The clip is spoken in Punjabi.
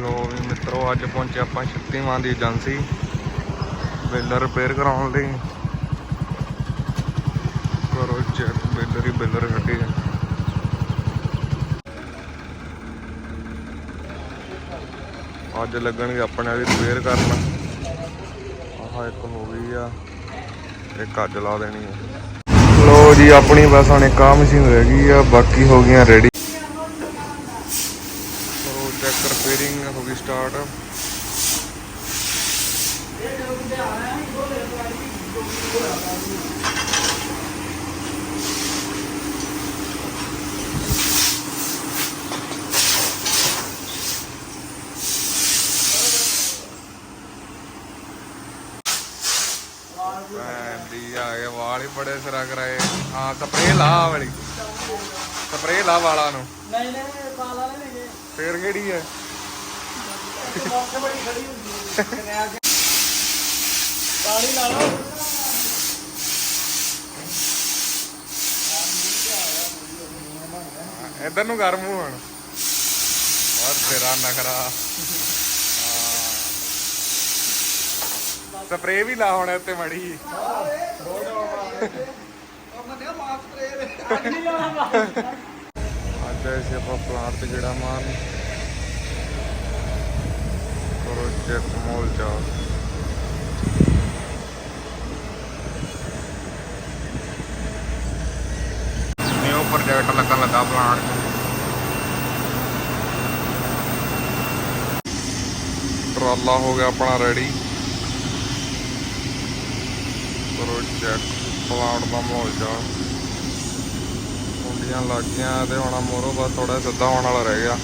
ਲੋ ਵੀ ਮਿੱਤਰੋ, ਅੱਜ ਪਹੁੰਚੇ ਆਪਾਂ ਸ਼ਕਤੀਮਾਨ ਦੀ ਏਜੰਸੀ ਬਿਲਰ ਰਿਪੇਅਰ ਕਰਾਉਣ ਲਈ। ਕਰੋ ਚੈੱਕ ਬਿਲਰ ਹੀ ਬਿਲਰ ਖੱਟੀ ਹੈ ਅੱਜ ਲੱਗਣਗੇ ਆਪਣੇ ਵਾਲੀ ਰਿਪੇਅਰ ਕਰਨ। ਆਹ ਇੱਕ ਹੋ ਗਈ ਆ, ਇੱਕ ਅੱਜ ਲਾ ਦੇਣੀ ਆ। ਲੋ ਜੀ, ਆਪਣੀ ਬਸ ਹੁਣ ਇੱਕ ਆਹ ਮਸ਼ੀਨ ਰਹਿ ਗਈ ਆ, ਬਾਕੀ ਹੋ ਗਈਆਂ ਰੈਡੀ ਕਰੋ ਰਿਪੇਅਰਿੰਗ ਹੋ ਗਈ ਸਟਾਰਟ ਆ ਵਾਲ ਹੀ ਬੜੇ ਸਿਰਾ ਕਰਾਏ। ਹਾਂ ਸਪਰੇ ਲਾ ਵਾਲੀ। ਸਪਰੇ ਲਾ ਵਾਲਾਂ ਨੂੰ। ਨਹੀਂ ਨਹੀਂ ਨਹੀਂ ਗਏ ਫੇਰ ਕਿਹੜੀ ਹੈ ਮੌਕੇ ਬੜੀ ਖੜੀ ਹੁੰਦੀ ਹੈ ਪਾਣੀ ਲਾ ਲਓ ਇਧਰ ਨੂੰ ਕਰ ਮੂੰਹ ਹੁਣ। ਤੇਰਾ ਨਖਰਾ। ਸਪਰੇ ਵੀ ਲਾ ਹੁਣ ਇੱਥੇ ਮੜੀ। ਅੱਜ ਐਸੇ ਆਪਾਂ ਪਲਾਂਟ ਤੇ ਜਿਹੜਾ ਮਾਰਨ। ਕਰੋ ਚੈੱਕ ਮੋਲ ਨਿਊ ਪ੍ਰੋਜੈਕਟ ਲੱਗਣ ਲੱਗਾ ਪਲਾਂਟ ਟਰਾਲਾ ਹੋ ਗਿਆ ਆਪਣਾ ਰੈਡੀ ਪ੍ਰੋਜੈਕਟ ਚੈੱਕ ਪਲਾਂਟ ਦਾ ਮਾਹੌਲ ਜਾ ਕੁੰਡੀਆਂ ਲੱਗ ਗਈਆਂ ਤੇ ਹੁਣ ਮੋਰੋ ਬਸ ਥੋੜਾ ਸਿੱਧਾ ਹੋਣ ਵਾਲਾ ਰਹਿ ਗਿਆ।